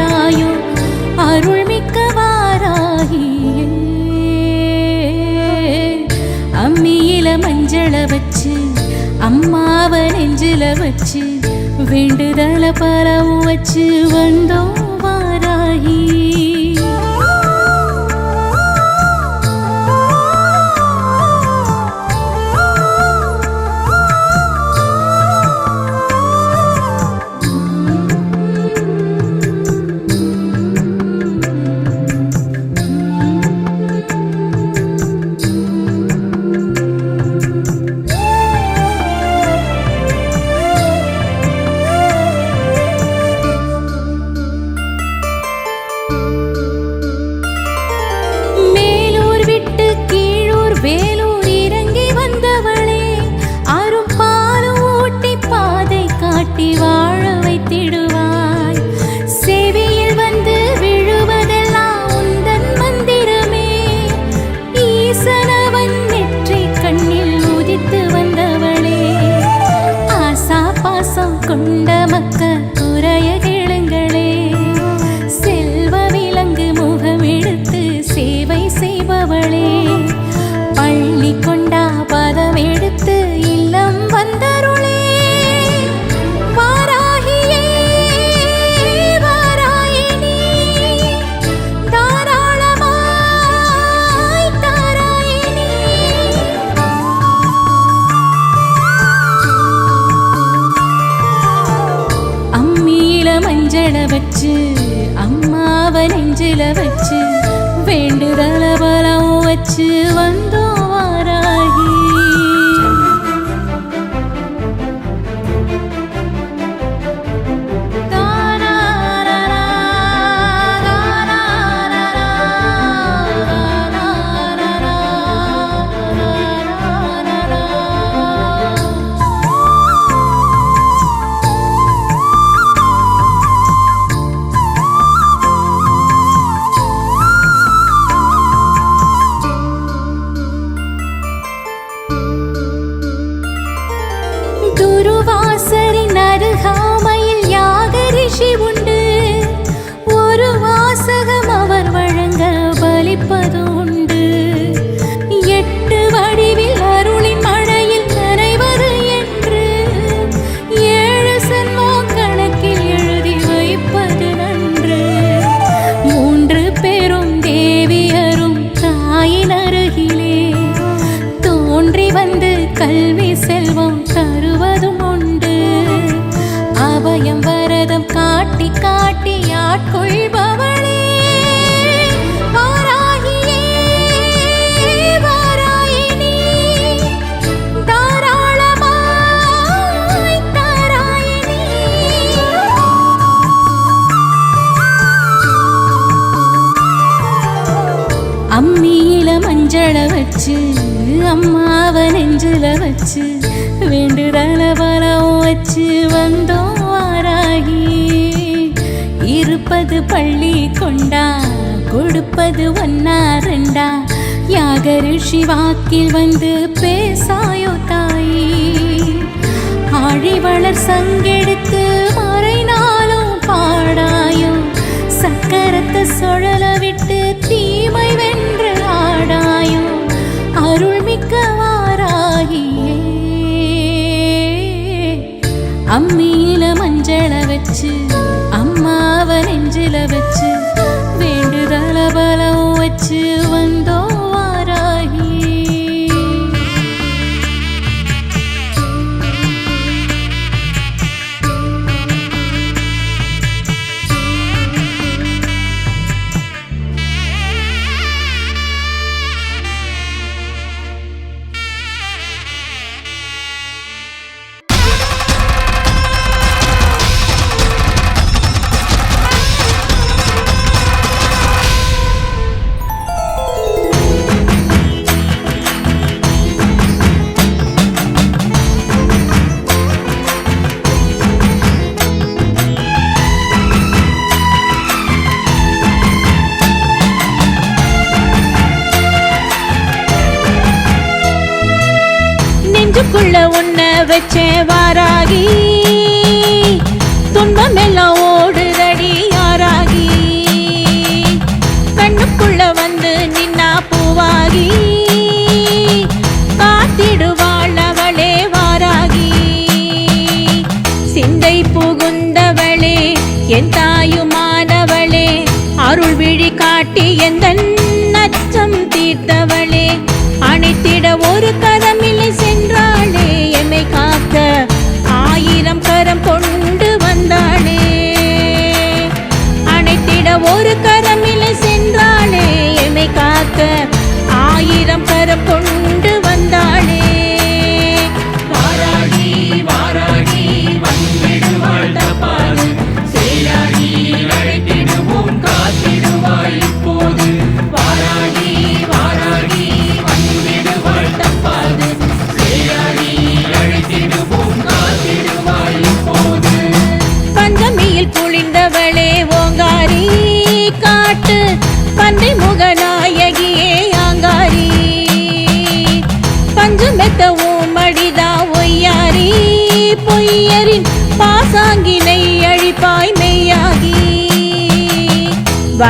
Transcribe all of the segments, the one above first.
வாராயோ அருள்மிக்க வாராகியே அம்மியில மஞ்சள வச்சு அம்மாவ நெஞ்சில வச்சு வேண்டுதல பரவு வச்சு வந்தோம் வாராகி. அம்மாவை நெஞ்சில வச்சு வேண்டுதல வரம் வச்சு வந்தோம் வாராகி. இருப்பது பள்ளி கொண்டா கொடுப்பது ஒன்னா ரெண்டா. யாக ரிஷி வாக்கில் வந்து பேசாயோ தாயி. ஆழிவளர் சங்கெடுத்து மறைனாலும் பாடாயோ. சக்கரத்தை சுழல விட்டு தீம அம்மியில மஞ்சளை வச்சு அம்மாவை நெஞ்சில வச்சு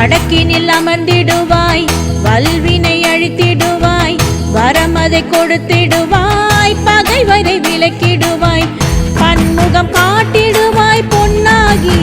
வடக்கினில் அமர்ந்திடுவாய் வல்வினை அழித்திடுவாய் வரமதை கொடுத்திடுவாய் பகைவரை விலக்கிடுவாய் பன்முகம் காட்டிடுவாய் பொன்னாகி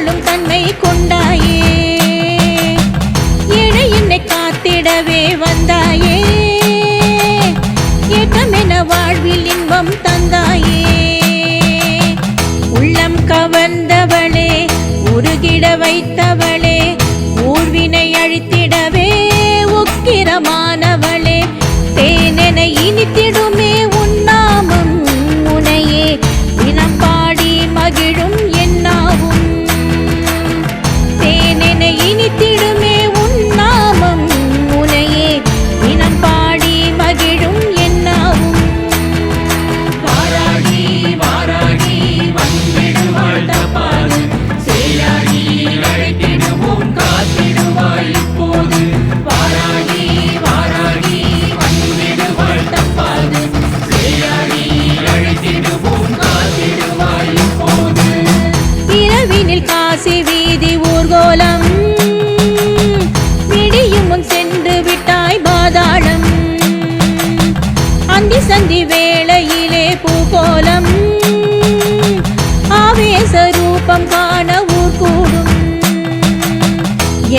ஆளும் தன்மை கொண்டாயே. என என்னை காத்திடவே வந்தாயே. ஏற்றமென வாழ்வில் இன்பம்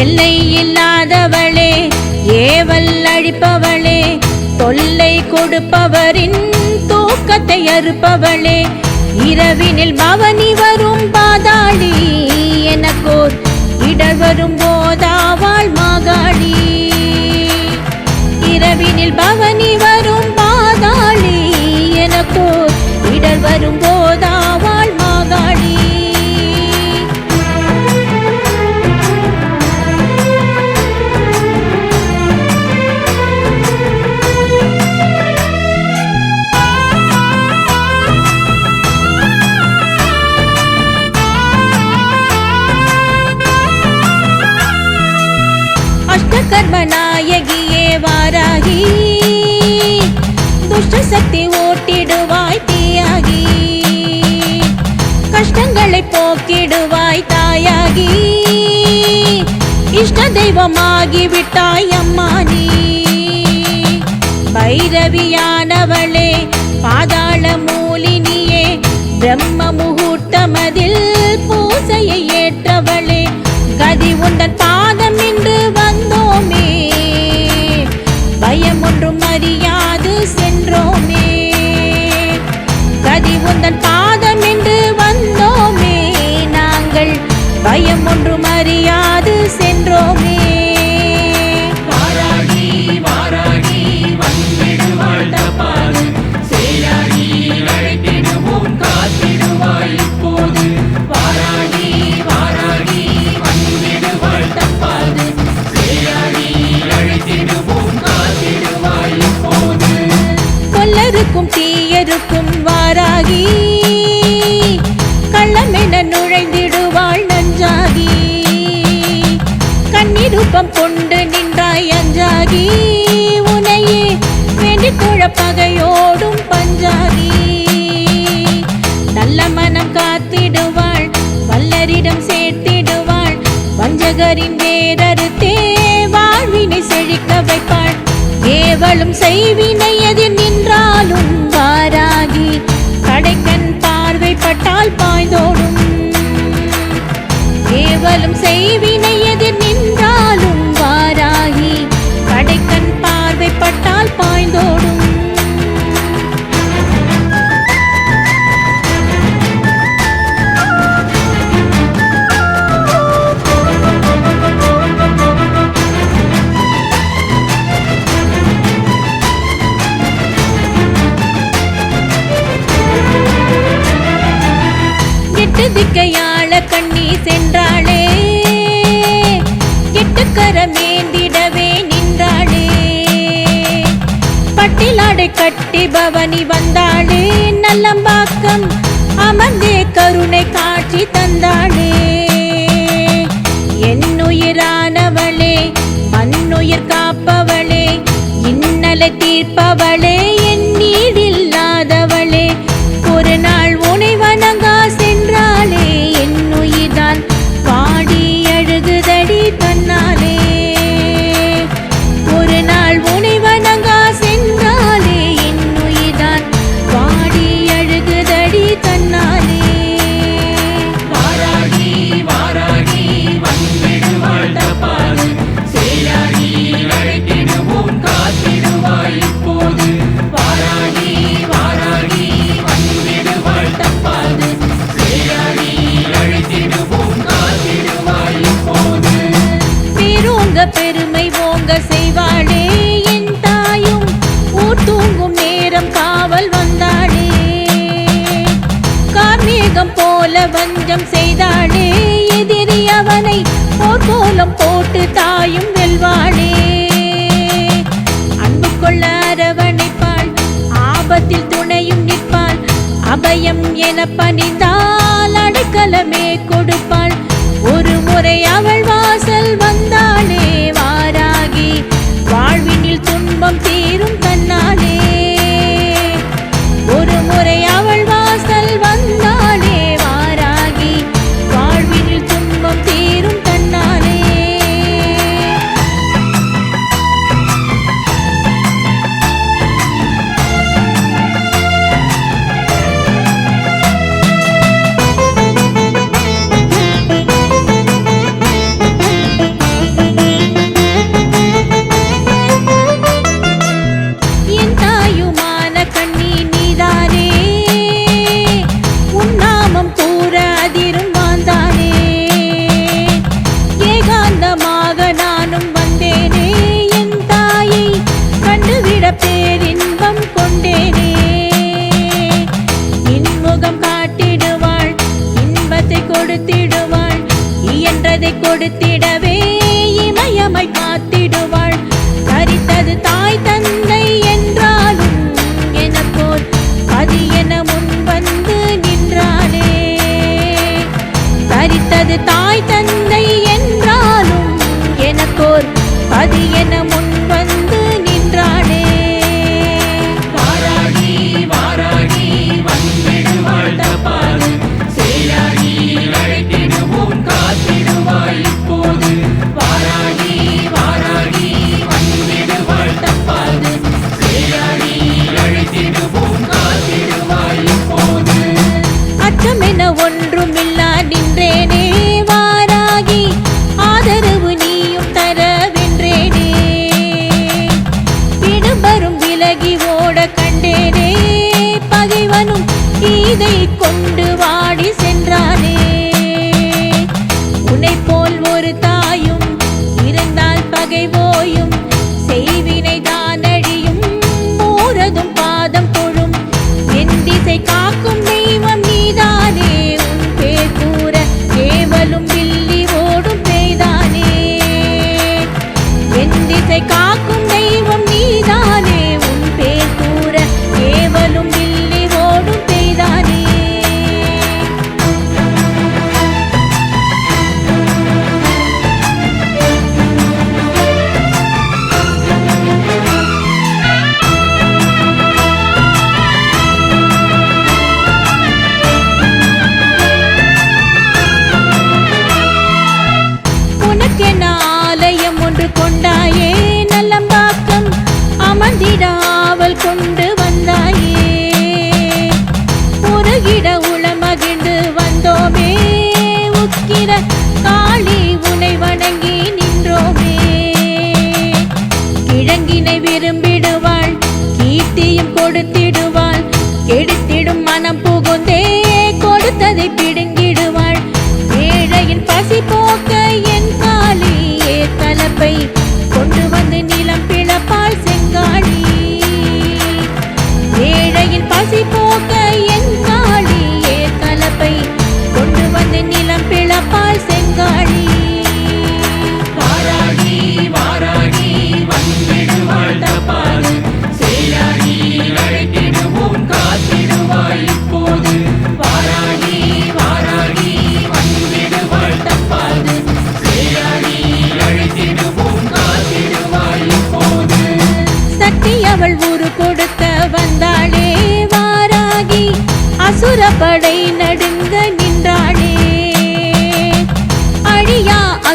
என்னை இன்னாதவளே ஏவல் அழிப்பவளே தொல்லை கொடுப்பவரின் தூக்கத்தை அறுப்பவளே இரவினில் பவனி வரும் பாதாளி எனக்கோர் இடர் வரும் போதாவாள் மாகாளி. இரவினில் பவனி வரும் பாதாளி எனக்கோர் இடர் வரும் போ மாற்று சக்தி ஓட்டிடுவாய் தீயாகி. கஷ்டங்களை போக்கிடுவாய் தாயாகி. இஷ்ட தெய்வமாகி விட்டாய் அம்மா நீ. பைரவியானவளே பாதாள மூலினியே பிரம்ம முகூர்த்தமதில் பூசையை ஏற்றவளே. கதி உண்டன் 我能把。அழகரின் வேரறுத்தே வாழ்வினை செழிக்க வைப்பாள் ஏவலும் செய்வினை எதிர் நின்றாலும் வாராகி கடைக்கன் பார்வைப்பட்டால் பாய்ந்தோடும். ஏவலும் செய்வினை எதிர் நின்றாலும் வாராகி கடைக்கண் பார்வைப்பட்டால் பாய்ந்தோடும். எட்டு திக்கையாள கண்ணி சென்றாளே. எட்டு கரமேந்திடவே நின்றாளே. பட்டிலாடை கட்டி பவனி வந்தாளே. நல்லம்பாக்கம் அமர்ந்தே கருணை காட்சி தந்தாளே. என்னுயிரானவளே மண்ணுயிர் காப்பவளே இன்னலை தீர்ப்பவளே. என பணிந்த தாய் தந்தை என்றாலும் எனக்கோர் அது என முன் இதை கொண்டு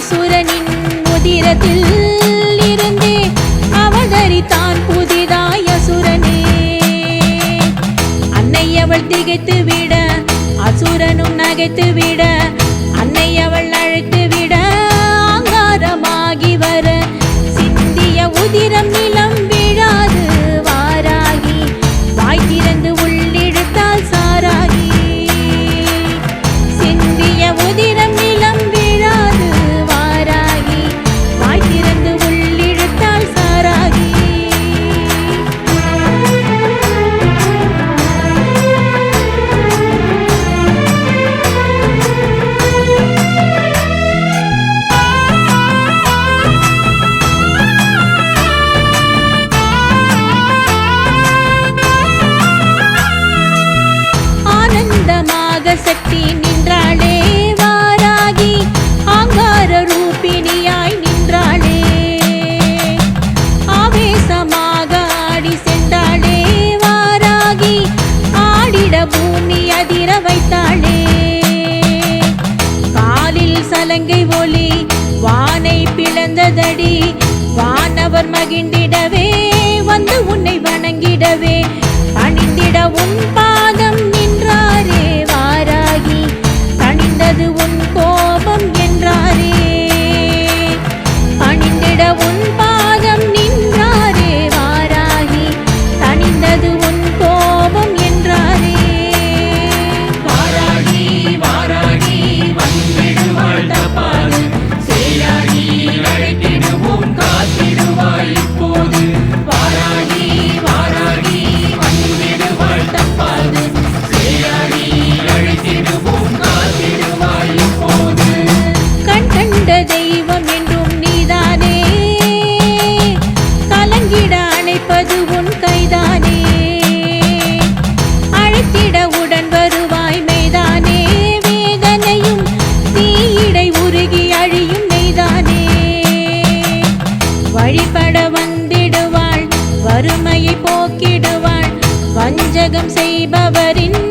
மகிஷாசுரனின் உதிரத்தில் இருந்தே அவதரித்தான் புதிதாய் அசுரனே அன்னை திகைத்து விட அசுரனும் நகைத்து விட அன்னை அவள் அழைத்து விட ஆங்காரமாகி வர சிந்திய உதிரம் நிலம் அபிஷேகம் செய்பவரின்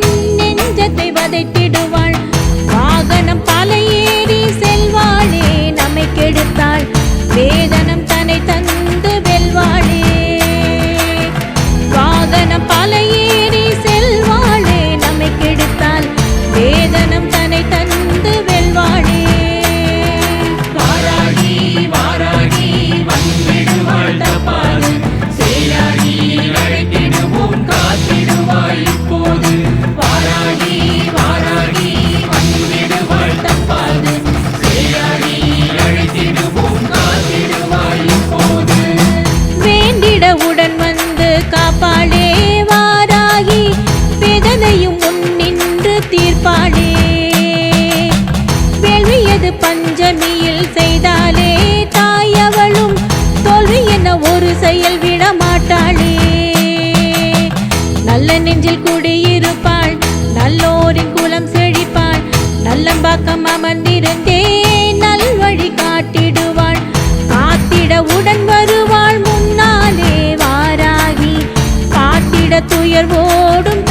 வருவாள் முன்னாலே வாராகி. காட்டிட துயர்வோடும்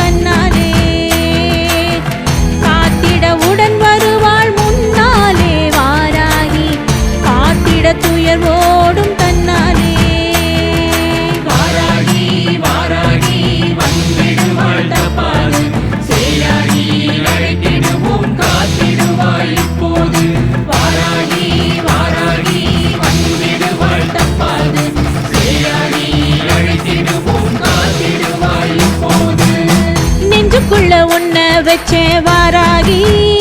తెచ్చేవారాగి.